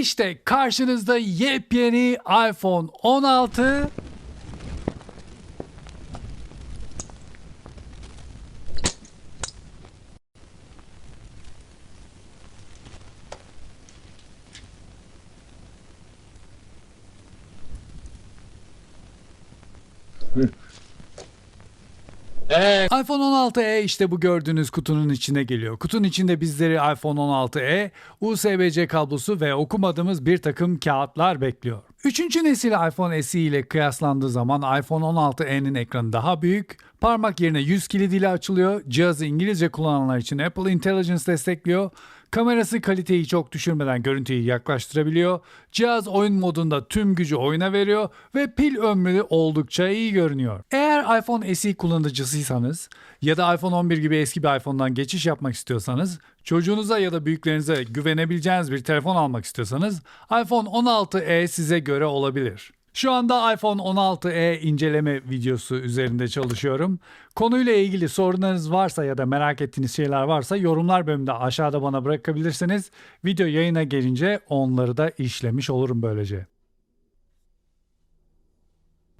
İşte karşınızda yepyeni iPhone 16 Eee iPhone 16e işte bu gördüğünüz kutunun içine geliyor. Kutunun içinde bizleri iPhone 16e, USB-C kablosu ve okumadığımız bir takım kağıtlar bekliyor. Üçüncü nesil iPhone SE ile kıyaslandığı zaman iPhone 16e'nin ekranı daha büyük, parmak yerine yüz kilidiyle açılıyor, cihazı İngilizce kullananlar için Apple Intelligence destekliyor, Kamerası kaliteyi çok düşürmeden görüntüyü yaklaştırabiliyor. Cihaz oyun modunda tüm gücü oyuna veriyor ve pil ömrü oldukça iyi görünüyor. Eğer iPhone SE kullanıcısıysanız ya da iPhone 11 gibi eski bir iPhone'dan geçiş yapmak istiyorsanız, çocuğunuza ya da büyüklerinize güvenebileceğiniz bir telefon almak istiyorsanız iPhone 16e size göre olabilir. Şu anda iPhone 16e inceleme videosu üzerinde çalışıyorum. Konuyla ilgili sorunlarınız varsa ya da merak ettiğiniz şeyler varsa yorumlar bölümünde aşağıda bana bırakabilirsiniz. Video yayına gelince onları da işlemiş olurum böylece.